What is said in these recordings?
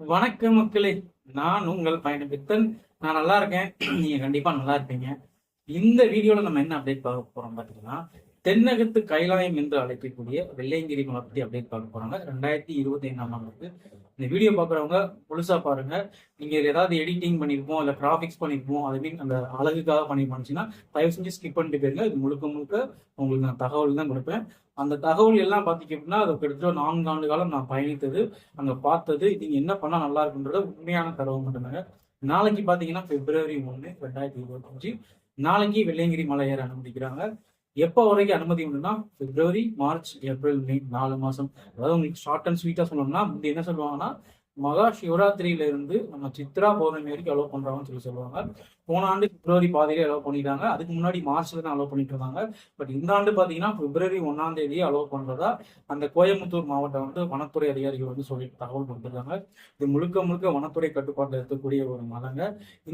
வணக்கம் மக்களே. நான் உங்கள் பயண பித்தன் நான் நல்லா இருக்கேன். நீங்க கண்டிப்பா நல்லா இருப்பீங்க. இந்த வீடியோல நம்ம என்ன அப்டேட் பார்க்க போறோம் பாத்தீங்கன்னா தென்னகத்து கைலாயம் என்று அழைக்கக்கூடிய வெள்ளையங்கிரி மலை பத்தி அப்டேட் பார்க்க போறாங்க. ரெண்டாயிரத்தி இருபத்தி ஐந்தாம் ஆண்டுக்கு இந்த வீடியோ பாக்குறவங்க முழுசா பாருங்க. நீங்க ஏதாவது எடிட்டிங் பண்ணிருப்போம் இல்ல கிராஃபிக்ஸ் பண்ணிருப்போம் அது மீன் அந்த அழகுக்காக பண்ணிருப்போம்னுச்சுன்னா தயவு செஞ்சு ஸ்கிப் பண்ணிட்டு போயிருங்க. இது முழுக்க முழுக்க உங்களுக்கு நான் தகவல் தான் கொடுப்பேன். அந்த தகவல் எல்லாம் பார்த்தீங்க அப்படின்னா அது கிட்டத்தட்ட நான்கு ஆண்டு காலம் நான் பயணித்தது அங்க பார்த்தது நீங்க என்ன பண்ணா நல்லா இருக்குன்றத உண்மையான தகவல் மட்டும்தாங்க. நாளைக்கு பாத்தீங்கன்னா பிப்ரவரி ஒன்று ரெண்டாயிரத்தி இருபத்தஞ்சு. நாளைக்கு வெள்ளையங்கிரி மலை ஏற அனுமதிக்கிறாங்க எப்போ வரைக்கும் அனுமதி உண்டுன்னா பிப்ரவரி மார்ச் ஏப்ரல் மே நாலு மாசம். அதாவது உங்களுக்கு ஷார்ட் அண்ட் ஸ்வீட்டா சொல்லணும்னா முந்தைய என்ன சொல்லுவாங்கன்னா மகா சிவராத்திரியில இருந்து நம்ம சித்ரா பௌர்ணமி வரைக்கும் அலோவ் பண்றாங்கன்னு சொல்லி சொல்லுவாங்க. போன ஆண்டு பிப்ரவரி பாதியிலே அலோவ் பண்ணிட்டாங்க. அதுக்கு முன்னாடி மார்ச்ல தான் அலோவ் பண்ணிட்டு இருந்தாங்க. பட் இந்த ஆண்டு பாத்தீங்கன்னா பிப்ரவரி ஒன்னாம் தேதியே அலோவ் பண்றதா அந்த கோயம்புத்தூர் மாவட்டம் வந்து வனத்துறை அதிகாரிகள் வந்து சொல்லி தகவல் கொடுத்துருக்காங்க. இது முழுக்க முழுக்க வனத்துறை கட்டுப்பாட்டில் இருக்கக்கூடிய ஒரு மலைங்க.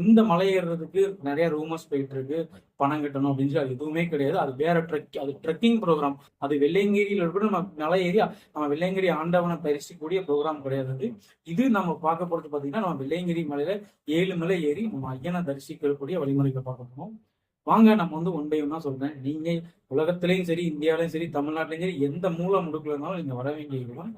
இந்த மலை ஏறுறதுக்கு நிறைய ரூமர்ஸ் போயிட்டு இருக்கு. பணம் கட்டணும் அப்படின்னு சொல்லி எதுவுமே கிடையாது. அது வேற ட்ரெக் அது ட்ரெக்கிங் ப்ரோக்ராம் அது வெள்ளையங்கிரியில் இருக்கிற நம்ம மலை ஏறி நம்ம வெள்ளையங்கிரி ஆண்டவனை பரிசிக்கூடிய ப்ரோக்ராம் கிடையாது. இது நம்ம பார்க்க போறது பாத்தீங்கன்னா நம்ம வெள்ளையங்கிரி மலையில ஏழு மலை ஏறி நம்ம ஐயனை தரிசிக்கக்கூடிய வழிமுறைகளை பார்க்க வாங்க நம்ம வந்து ஒன் பை ஒன்னா சொல்றேன். நீங்க உலகத்திலையும் சரி இந்தியாவிலையும் சரி தமிழ்நாட்டிலையும் சரி எந்த மூல முடுக்கல இருந்தாலும் நீங்க வர வேண்டிய இடம்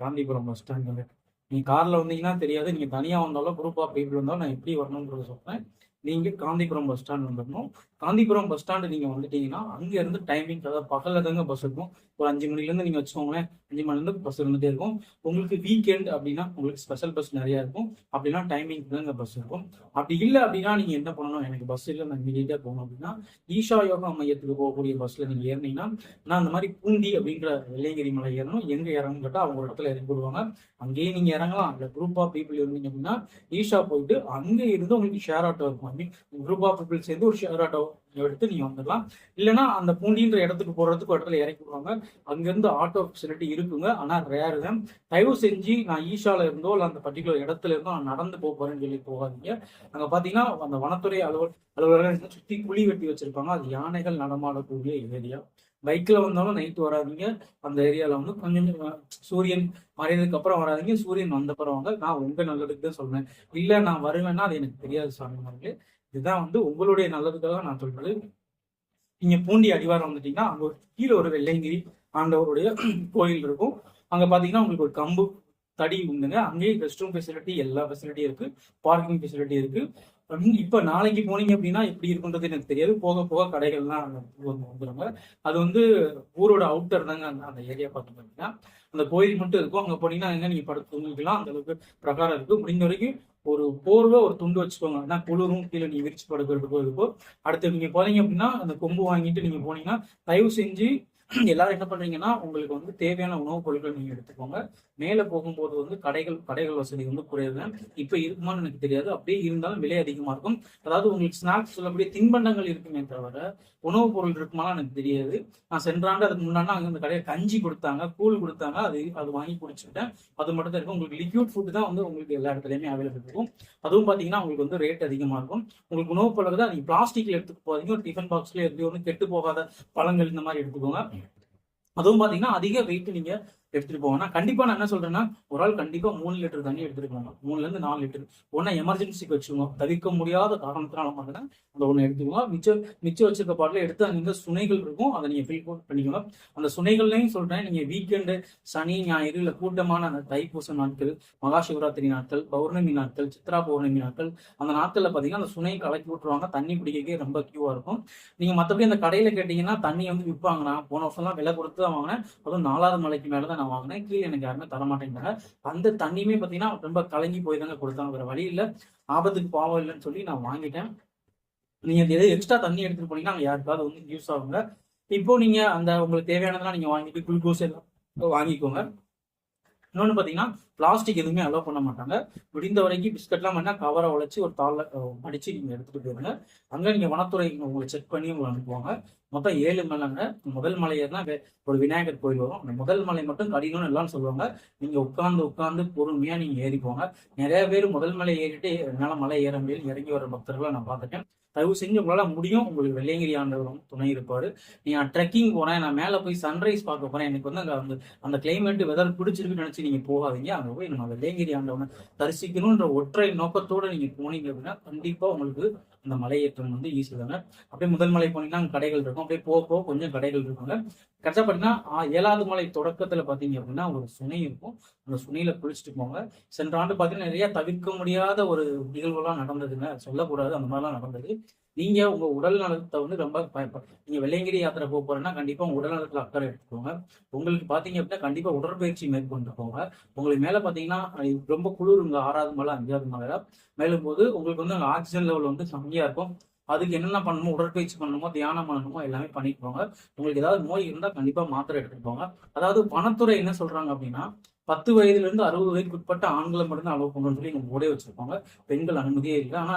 காந்திபுரம் பஸ் ஸ்டாண்ட் நீங்க கார்ல வந்தீங்கன்னா தெரியாது. நீங்க தனியா வந்தாலும் குரூப் ஆஃப் பீப்புள் வந்தாலும் நான் எப்படி வரணும்ன்றத சொல்றேன். நீங்கள் காந்திபுரம் பஸ் ஸ்டாண்ட் வந்துடணும். காந்திபுரம் பஸ் ஸ்டாண்டு நீங்கள் வந்துட்டீங்கன்னா அங்கேருந்து டைமிங் அதாவது பகலில் தாங்க பஸ் இருக்கும். ஒரு அஞ்சு மணிலேருந்து நீங்கள் வச்சுக்கோங்களேன் அஞ்சு மணிலேருந்து பஸ் இருந்துகிட்டே இருக்கும். உங்களுக்கு வீக்கெண்ட் அப்படின்னா உங்களுக்கு ஸ்பெஷல் பஸ் நிறையா இருக்கும். அப்படின்னா டைமிங் தாங்க பஸ் இருக்கும். அப்படி இல்லை அப்படின்னா நீங்கள் என்ன பண்ணணும்? எனக்கு பஸ் இல்லை நான் இமீடியட்டாக போகணும் அப்படின்னா ஈஷா யோகா மையத்துக்கு போகக்கூடிய பஸ்ஸில் நீங்கள் ஏறினீங்கன்னா நான் அந்த மாதிரி பூண்டி அப்படின்ற வெள்ளையங்கிரி மலை ஏறணும். எங்கே இறங்கணும் கேட்டால் அவங்க இடத்துல இறங்கி விடுவாங்க அங்கேயே நீங்கள் இறங்கலாம். இல்லை குரூப் ஆஃப் பீப்புள் இருந்தீங்க அப்படின்னா ஈஷா போயிட்டு அங்கே இருந்து உங்களுக்கு ஷேர் ஆட்டோ இருக்கும். வந்து குரூப் ஆஃப் பீப்புள் சேர்ந்து ஒரு ஷேர் ஆட்டோ எடுத்து நீங்க வந்துடலாம். இல்லைன்னா அந்த பூண்டின்ற இடத்துக்கு போறதுக்கு ஒரு இடத்துல இறக்கி விடுவாங்க. அங்கிருந்து ஆட்டோ ஃபெசிலிட்டி இருக்குங்க. ஆனா ரேர் தான். தயவு செஞ்சு நான் ஈஷால இருந்தோ இல்லை அந்த பர்டிகுலர் இடத்துல இருந்தோ நான் நடந்து போக போறேன்னு சொல்லி போகாதீங்க. அங்க பாத்தீங்கன்னா அந்த வனத்துறை அலுவல் அலுவலர்கள் சுத்தி குழி வெட்டி வச்சிருப்பாங்க. அது யானைகள் நடமாடக்கூடிய ஏரியா. பைக்ல வந்தாலும் நைட் வராதிங்க. அந்த ஏரியால வந்து கொஞ்சம் சூரியன் மறையதுக்கு அப்புறம் வராதிங்க. சூரியன் வந்த அப்புறம் வாங்க நான் உங்க நல்லதுக்கு தான் சொல்றேன் இல்ல நான் வருவேன்னா அது எனக்கு தெரியாது சாமி அவர்களே இதுதான் வந்து உங்களுடைய நல்லதுக்காக நான் சொல்றது. நீங்க பூண்டி அடிவாரம் வந்துட்டீங்கன்னா அங்க ஒரு கீழே ஒரு வெள்ளைங்கிரி ஆண்டவருடைய கோயில் இருக்கும். அங்க பாத்தீங்கன்னா உங்களுக்கு ஒரு கம்பு தடி உண்டுங்க. அங்கேயே ரெஸ்ட் ரூம் ஃபெசிலிட்டி எல்லா ஃபெசிலிட்டியும் இருக்கு. பார்க்கிங் ஃபெசிலிட்டி இருக்கு. இப்போ நாளைக்கு போனீங்க அப்படின்னா எப்படி இருக்குன்றது எனக்கு தெரியாது. போக போக கடைகள்லாம் வந்துடுவாங்க அது வந்து ஊரோட அவுட்டர் தாங்க அந்த அந்த ஏரியா பார்த்து பார்த்தீங்கன்னா அந்த கோயில் மட்டும் இருக்கும். அங்கே போனீங்கன்னா எங்க நீங்கள் படுத்து தூங்கிக்கலாம் அந்த அளவுக்கு பிரகாரம் இருக்கு முடிஞ்ச வரைக்கும் ஒரு போர்வை ஒரு துண்டு வச்சுக்கோங்க. ஏன்னா குளிரும் கீழே நீங்கள் விரிச்சு படுக்கிறதுக்கோ இருக்கோ அடுத்து நீங்கள் போனீங்க அப்படின்னா அந்த கொம்பு வாங்கிட்டு நீங்கள் போனீங்கன்னா தயவு செஞ்சு எல்லாரும் என்ன பண்றீங்கன்னா உங்களுக்கு வந்து தேவையான உணவுப் பொருட்கள் நீங்க எடுத்துக்கோங்க. மேல போகும்போது வந்து கடைகள் கடைகள் வசதி வந்து குறையுது இப்ப இருக்குமான்னு எனக்கு தெரியாது. அப்படியே இருந்தாலும் விலை அதிகமா இருக்கும். அதாவது உங்களுக்கு ஸ்நாக்ஸ் சொல்லக்கூடிய தின்பண்டங்கள் இருக்குமே தவிர உணவுப் பொருள் இருக்குமாலாம் எனக்கு தெரியாது. நான் சென்ற ஆண்டு அதுக்கு முன்னாடி அங்கே இந்த கடையில் கஞ்சி கொடுத்தாங்க கூழ் கொடுத்தாங்க அது அது வாங்கி குடிச்சுக்கிட்டேன். அது மட்டும் தான் இருக்கும். உங்களுக்கு லிக்யூட் ஃபுட் தான் வந்து உங்களுக்கு எல்லா இடத்துலையுமே அவைலபிள் இருக்கும். அதுவும் பார்த்தீங்கன்னா உங்களுக்கு வந்து ரேட் அதிகமாக இருக்கும். உங்களுக்கு உணவுப் பொருள் தான் நீங்கள் பிளாஸ்டிக்கில் எடுத்துட்டு போகாதீங்க. ஒரு டிஃபன் பாக்ஸ்லேயே எப்படி ஒன்று கெட்டு போகாத பழங்கள் இந்த மாதிரி எடுத்துக்கோங்க. அதுவும் பார்த்தீங்கன்னா அதிக வெயிட் நீங்கள் எடுத்துட்டு போங்க நான் கண்டிப்பா நான் என்ன சொல்றேன்னா ஒரு ஆள் கண்டிப்பா மூணு லிட்டர் தண்ணி எடுத்துட்டு போங்க மூணுல இருந்து நாலு லிட்டர். ஒன்னா எமர்ஜென்சிக்கு வச்சுக்கோங்க தவிர்க்க முடியாத காரணத்தினால மட்டும் அந்த ஒண்ணு எடுத்துக்கோங்க மிச்சம் மிச்சம் வச்சிருக்க பாட்டில் எடுத்து அங்க சுனைகள் இருக்கும். அதை நீங்க ஃபில் பண்ணிக்கணும். அந்த சுனைகள்லையும் சொல்றேன் நீங்க வீக்கெண்டு சனி ஞாயிறு இல்ல கூட்டமான அந்த தைப்பூச நாட்கள் மகா சிவராத்திரி நாட்கள் பௌர்ணமி நாட்கள் சித்ரா பௌர்ணமி நாட்கள் அந்த நாட்கள்ல பாத்தீங்கன்னா அந்த சுனை கலக்கி விட்டுருவாங்க. தண்ணி பிடிக்கவே ரொம்ப கியூவா இருக்கும். நீங்க மத்தபடி அந்த கடையில கேட்டீங்கன்னா தண்ணி வந்து விற்பாங்க நான் போன வருஷம்லாம் விலை கொடுத்து தான் வாங்கினேன். அதுவும் நாலாவது மலைக்கு மேலதான் நான் வாங்கினேன். கீழே எனக்கு யாருமே தர மாட்டேங்கிறாங்க அந்த தண்ணியுமே பாத்தீங்கன்னா ரொம்ப கலங்கி போய் தாங்க கொடுத்தாங்க. வேற வழி இல்லை. ஆபத்துக்கு பாவம் இல்லைன்னு சொல்லி நான் வாங்கிட்டேன். நீங்க எது எக்ஸ்ட்ரா தண்ணி எடுத்துட்டு போனீங்கன்னா அங்க யாருக்காவது வந்து யூஸ் ஆகுங்க. இப்போ நீங்க அந்த உங்களுக்கு தேவையானதெல்லாம் நீங்க வாங்கிட்டு குளுக்கோஸ் எல்லாம் வாங்கிக்கோங்க. இன்னொன்று பார்த்தீங்கன்னா பிளாஸ்டிக் எதுவுமே அலோவ் பண்ண மாட்டாங்க. முடிந்த வரைக்கும் பிஸ்கட்லாம் வேணா கவரை உழைச்சி ஒரு தாளில் மடிச்சு நீங்கள் எடுத்துகிட்டு போயிருங்க அங்கே நீங்கள் வனத்துறை உங்களை செக் பண்ணி உங்களை அனுப்புவாங்க மொத்தம் ஏழு மலைங்க. முதல் மலை ஏறினா ஒரு விநாயகர் கோயில் வரும். அந்த முதல் மலை மட்டும் கடினம்னு எல்லாம் சொல்லுவாங்க. நீங்கள் உட்காந்து உட்காந்து பொறுமையாக நீங்கள் ஏறி போங்க நிறைய பேர் முதல் மலை ஏறிட்டு என்னால் மலை ஏற முடியல. இறங்கி வர பக்தர்களை நான் பார்த்துட்டேன் தயவு செஞ்சு உங்களால முடியும். உங்களுக்கு வெள்ளையங்கிரி ஆண்டவர் துணை இருப்பாரு. நீ நான் ட்ரெக்கிங் போறேன். நான் மேல போய் சன்ரைஸ் பார்க்க போறேன். எனக்கு வந்து அங்க அந்த அந்த கிளைமேட் வெதர் பிடிச்சிருக்குன்னு நினைச்சு நீங்க போகாதீங்க. அங்க போய் நம்ம வெள்ளையங்கிரி ஆண்டவனை தரிசிக்கணுன்ற ஒற்றை நோக்கத்தோட நீங்க போனீங்க அப்படின்னா கண்டிப்பா உங்களுக்கு அந்த மலையேற்றம் வந்து ஈஸி அப்படியே முதல் மலை போனீங்கன்னா கடைகள் இருக்கும். அப்படியே போக போக கொஞ்சம் கடைகள் இருக்குங்க. கரெக்டாக பார்த்தீங்கன்னா ஏழாவது மலை தொடக்கத்துல பாத்தீங்க அப்படின்னா ஒரு சுனை இருக்கும். அந்த சுனையில குளிச்சுட்டு போங்க. சென்ற ஆண்டு பார்த்தீங்கன்னா நிறைய தவிர்க்க முடியாத ஒரு நிகழ்வுலாம் நடந்ததுங்க. சொல்லக்கூடாது. அந்த மாதிரிலாம் நடந்தது. நீங்க உங்க உடல் நலத்தை வந்து ரொம்ப பயப்ப- நீங்க வெள்ளையங்கிரி யாத்திரை போக போறேன்னா கண்டிப்பா உங்க உடல் நலத்துல அக்கறை எடுத்துக்கோங்க. உங்களுக்கு பாத்தீங்க அப்படின்னா கண்டிப்பா உடற்பயிற்சி மேற்கொண்டு போங்க. உங்களுக்கு மேல பாத்தீங்கன்னா ரொம்ப குளிருங்க ஆறாவது மலை அஞ்சாவது மலை. மேலும் போது உங்களுக்கு வந்து ஆக்சிஜன் லெவல் வந்து கம்மியா இருக்கும். அதுக்கு என்னென்ன பண்ணணுமோ உடற்பயிற்சி பண்ணணுமோ தியானம் பண்ணணுமோ எல்லாமே பண்ணிட்டு போங்க உங்களுக்கு ஏதாவது நோய் இருந்தா கண்டிப்பா மாத்திரை எடுத்துட்டு போங்க. அதாவது பணத்துறை என்ன சொல்றாங்க அப்படின்னா பத்து வயதுல இருந்து அறுபது வயதுக்கு உட்பட்ட ஆண்களை மட்டும்தான் அளவு பண்ணணும்னு சொல்லி இங்க போர்டே வச்சிருப்பாங்க. பெண்கள் அனுமதியே இல்லை. ஆனா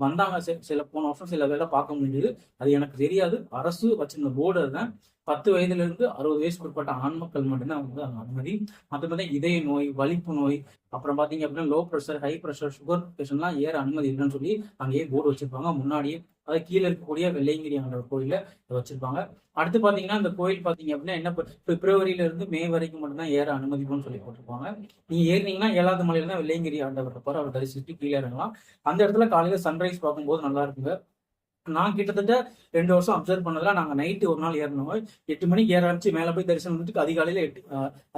வந்தாங்க. சில போன வருஷம் சில வேலை பார்க்க முடியுது அது எனக்கு தெரியாது. அரசு வச்சிருந்த போர்டு தான். பத்து வயதுல இருந்து அறுபது வயசுக்கு உட்பட்ட ஆண் மக்கள் மட்டும்தான் வந்து அனுமதி. அனுமதி மற்றபடி இதய நோய் வலிப்பு நோய் அப்புறம் பாத்தீங்க அப்படின்னா low pressure high pressure sugar பேஷண்ட்லாம் ஏற அனுமதி இல்லைன்னு சொல்லி அங்கேயே போர்டு வச்சிருப்பாங்க. முன்னாடியே அது கீழே இருக்கக்கூடிய வெள்ளையங்கிரி ஆண்டவர் கோயில வச்சிருப்பாங்க. அடுத்து பாத்தீங்கன்னா இந்த கோயில் பாத்தீங்க அப்படின்னா என்ன பிப்ரவரியில இருந்து மே வரைக்கும் மட்டும்தான் ஏற அனுமதிக்கும்னு சொல்லி போட்டிருப்பாங்க. நீங்க ஏறினீங்கன்னா ஏழாவது மலையில தான் வெள்ளையங்கிரி ஆண்டவர் இருப்பார் அவர் தரிசிச்சுட்டு கீழே இறங்கலாம். அந்த இடத்துல காலையில சன்ரைஸ் பார்க்கும்போது நல்லா இருக்குங்க. நான் கிட்டத்தட்ட ரெண்டு வருஷம் அப்சர்வ் பண்ணதுல நாங்க நைட்டு ஒரு நாள் ஏறினோம். எட்டு மணிக்கு ஏற ஆரம்பிச்சு மேல போய் தரிசனம் வந்துட்டு அதிகாலையில எட்டு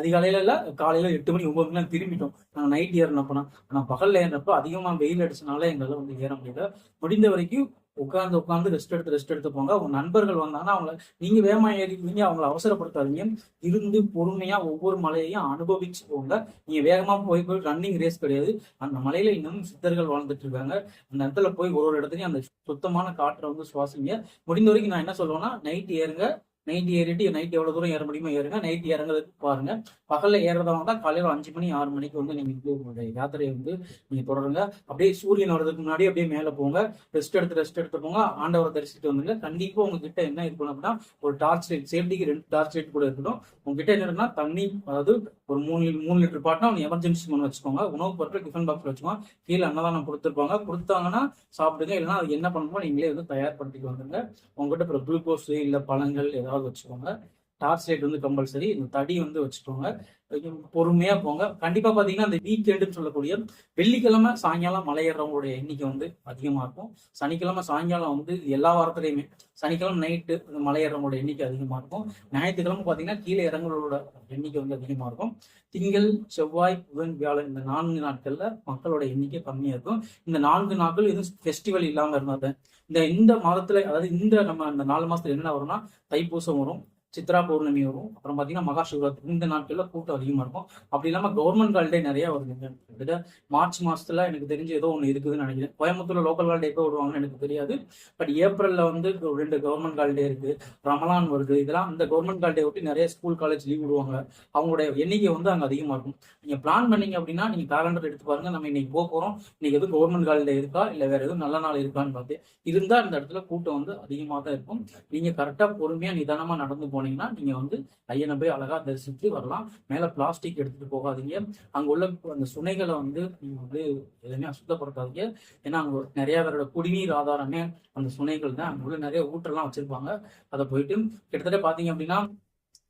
அதிகாலையில இல்ல காலையில எட்டு மணி ஒன்பது மணி திரும்பிட்டோம். நாங்க நைட் ஏறினப்போ நான் பகல்ல ஏறினப்போ அதிகமா வெயில் அடிச்சனால எங்களால வந்து ஏற முடியல. முடிந்த வரைக்கும் உட்கார்ந்து உட்காந்து ரெஸ்ட் எடுத்து ரெஸ்ட் எடுத்து போங்க. உங்க நண்பர்கள் வந்தாங்கன்னா அவங்கள நீங்க வேகமா ஏறிக்குவீங்க அவங்கள அவசரப்படுத்தாதீங்க. இருந்து பொறுமையா ஒவ்வொரு மலையையும் அனுபவிச்சு போங்க நீங்க வேகமா போய் போய் ரன்னிங் ரேஸ் கிடையாது. அந்த மலையில இன்னும் சித்தர்கள் வாழ்ந்துட்டு இருக்காங்க. அந்த இடத்துல போய் ஒரு ஒரு இடத்துலயும் அந்த சுத்தமான காற்றை வந்து சுவாசிங்க. முடிந்த வரைக்கும் நான் என்ன சொல்லுவேன்னா நைட் ஏறுங்க. நைட் ஏறிட்டு நைட் எவ்வளவு தூரம் ஏற முடியுமோ ஏறுங்க. நைட் இறங்குறதுக்கு பாருங்க. பகல்ல ஏறதவங்க தான் காலையில அஞ்சு மணி ஆறு மணிக்கு வந்து நீங்க உங்களுடைய யாத்திரையை வந்து நீங்க தொடருங்க. அப்படியே சூரியன் வர்றதுக்கு முன்னாடி அப்படியே மேல போங்க. ரெஸ்ட் எடுத்து ரெஸ்ட் எடுத்து போங்க. ஆண்டவரை தரிசிட்டு வந்துங்க கண்டிப்பா உங்ககிட்ட என்ன இருக்கணும் அப்படின்னா ஒரு டார்ச் லைட் சேஃப்டிக்கு ரெண்டு டார்ச் லைட் கூட இருக்கணும். உங்ககிட்ட என்ன இருக்குன்னா தண்ணி அதாவது ஒரு மூணு மூணு லிட்டர் பாட்டினா ஒன்று எமர்ஜென்சி ஒன்று வச்சுக்கோங்க. உணவு பொருட்கள் டிஃபன் பாக்ஸ் வச்சுக்கோங்க. கீழே அன்னதானம் கொடுத்துருப்பாங்க. கொடுத்தாங்கன்னா சாப்பிடுங்க. இல்லைன்னா அது என்ன பண்ணணுமோ நீங்களே வந்து தயார்படுத்திட்டு வந்துருங்க. உங்ககிட்ட அப்புறம் குளுக்கோஸ் இல்லை பழங்கள் ஏதாவது வச்சுக்கோங்க. டார்ச் லைட் வந்து கம்பல்சரி. இந்த தடி வந்து வச்சுக்கோங்க. பொறுமையாக பொறுமையா போங்க. கண்டிப்பா பாத்தீங்கன்னா வீக் வீக்கெண்டுன்னு சொல்லக்கூடிய வெள்ளிக்கிழமை சாயங்காலம் மலையேறவங்களுடைய எண்ணிக்கை வந்து அதிகமா இருக்கும். சனிக்கிழமை சாயங்காலம் வந்து எல்லா வாரத்துலையுமே சனிக்கிழமை நைட்டு மலை ஏறுறவங்களோட எண்ணிக்கை அதிகமா இருக்கும். ஞாயிற்றுக்கிழமை பாத்தீங்கன்னா கீழே இறங்குறவங்களோட எண்ணிக்கை வந்து அதிகமா இருக்கும். திங்கள் செவ்வாய் புதன் வியாழன் இந்த நான்கு நாட்கள்ல மக்களோட எண்ணிக்கை கம்மியா இருக்கும். இந்த நான்கு நாட்கள் எதுவும் ஃபெஸ்டிவல் இல்லாம இருந்தாங்க இந்த இந்த மாதத்துல அதாவது இந்த நம்ம இந்த நாலு மாசத்துல என்ன வரும்னா தைப்பூசம் வரும். சித்ரா பௌர்ணமி வரும் அப்புறம் பார்த்தீங்கன்னா மகா சிவராத்திரி இந்த நாட்கள்ல கூட்டம் அதிகமாக இருக்கும். அப்படி இல்லாமல் கவர்மெண்ட் ஹாலிடே நிறைய வருதுங்க கிட்டத்தட்ட மார்ச் மாசத்துல எனக்கு தெரிஞ்சு ஏதோ ஒன்று இருக்குதுன்னு நினைக்கிறேன். கோயம்புத்தூர்ல லோக்கல் ஹாலிடே எப்போ விடுவாங்கன்னு எனக்கு தெரியாது. பட் ஏப்ரல்ல வந்து ரெண்டு கவர்மெண்ட் ஹாலிடே இருக்கு. ரமலான் வருது. இதெல்லாம் இந்த கவர்மெண்ட் ஹாலிடே ஒட்டி நிறைய ஸ்கூல் காலேஜ் லீவ் விடுவாங்க. அவங்களுடைய எண்ணிக்கை வந்து அங்கே அதிகமாக இருக்கும். நீங்க பிளான் பண்ணீங்க அப்படின்னா நீங்க கேலண்டர் எடுத்து பாருங்க. நம்ம இன்னைக்கு போக போறோம். இன்னைக்கு எதுவும் கவர்மெண்ட் ஹாலிடே இருக்கா? இல்லை வேற எதுவும் நல்ல நாள் இருக்கான்னு பார்த்து. இருந்தால் இந்த இடத்துல கூட்டம் வந்து அதிகமாக தான் இருக்கும். நீங்க கரெக்டாக பொறுமையா நிதானமா நடந்து போனீங்கன்னா நீங்க வந்து ஐயனை போய் அழகா தரிசித்து வரலாம். மேல பிளாஸ்டிக் எடுத்துட்டு போகாதீங்க. அங்க உள்ள அந்த சுனைகளை வந்து நீங்க வந்து எதுவுமே அசுத்தப்படுத்தாதீங்க. ஏன்னா அங்க நிறைய பேரோட குடிநீர் ஆதாரமே அந்த சுனைகள் தான். அங்க உள்ள நிறைய ஊற்றெல்லாம் வச்சிருப்பாங்க. அதை போயிட்டு கிட்டத்தட்ட பாத்தீங்க அப்படின்னா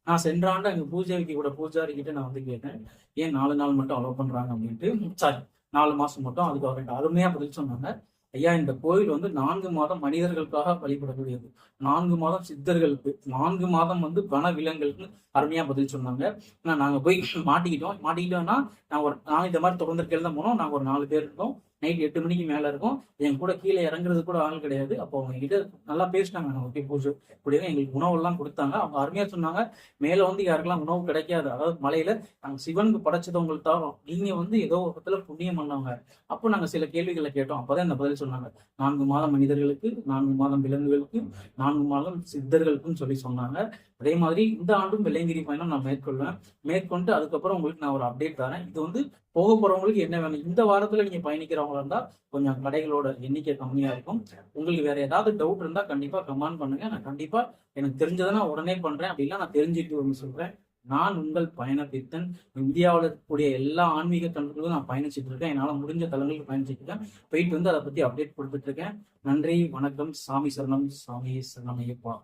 நான் சென்ற ஆண்டு அங்க பூஜைக்கு கூட பூஜாரி கிட்ட நான் வந்து கேட்டேன். ஏன் நாலு நாள் மட்டும் அலோவ் பண்றாங்க அப்படின்ட்டு? சாரி நாலு மாசம் மட்டும் அதுக்கு அவர் அருமையா பதில் சொன்னாங்க. ஐயா இந்த கோயில் வந்து நான்கு மாதம் மனிதர்களுக்காக வழிபடக்கூடியது. நான்கு மாதம் சித்தர்களுக்கு நான்கு மாதம் வந்து வன விலங்குகளுக்கு அருமையா பதில் சொன்னாங்க. ஆனா நாங்க போய் மாட்டிக்கிட்டோம். மாட்டிக்கிட்டோம்னா நாங்க ஒரு நாங்க இந்த மாதிரி தொடர்ந்து கேள்வி போனோம். நாங்க ஒரு நாலு பேர் இருந்தோம். நைட் எட்டு மணிக்கு மேல இருக்கும். என் கூட கீழே இறங்குறது கூட ஆள் கிடையாது. அப்போ அவங்க கிட்ட நல்லா பேசினாங்க ஓகே பூஜை. இப்படியே எங்களுக்கு உணவெல்லாம் கொடுத்தாங்க. அவங்க அருமையா சொன்னாங்க. மேல வந்து யாருக்கெல்லாம் உணவு கிடைக்காது. அதாவது மலையில நாங்க சிவனுக்கு படைச்சதவங்களுக்கு தரோம் நீங்க வந்து ஏதோ ஒரு இடத்துல புண்ணியம் பண்ணவங்க. அப்போ நாங்க சில கேள்விகளை கேட்டோம். அப்பதான் இந்த பதில் சொன்னாங்க. நான்கு மாதம் மனிதர்களுக்கு நான்கு மாதம் விலங்குகளுக்கு நான்கு மாதம் சித்தர்களுக்குன்னு சொல்லி சொன்னாங்க. அதே மாதிரி இந்த ஆண்டும் வெள்ளையங்கிரி பயணம் நான் மேற்கொள்வேன். மேற்கொண்டு அதுக்கப்புறம் உங்களுக்கு நான் ஒரு அப்டேட் தரேன். இது வந்து போக போறவங்களுக்கு என்ன வேணும்? இந்த வாரத்துல நீங்க பயணிக்கிறவங்களா இருந்தா கொஞ்சம் கடைகளோட எண்ணிக்கை கம்மியா இருக்கும். உங்களுக்கு வேற ஏதாவது டவுட் இருந்தா கண்டிப்பா கமெண்ட் பண்ணுங்க. நான் கண்டிப்பா எனக்கு தெரிஞ்சதை நான் உடனே பண்றேன். அப்படின்னா நான் தெரிஞ்சுட்டு வந்து சொல்றேன். நான் உங்கள் பயணப்பித்தன் இந்தியாவில் இருக்கக்கூடிய எல்லா ஆன்மீக தலங்களுக்கும் நான் பயணிச்சுட்டு இருக்கேன். என்னால் முடிஞ்ச தலங்களுக்கு பயணிச்சுட்டு போயிட்டு வந்து அதை பற்றி அப்டேட் கொடுத்துட்டு இருக்கேன். நன்றி வணக்கம். சாமி சரணம் சாமி சரணம் ஐயப்பா.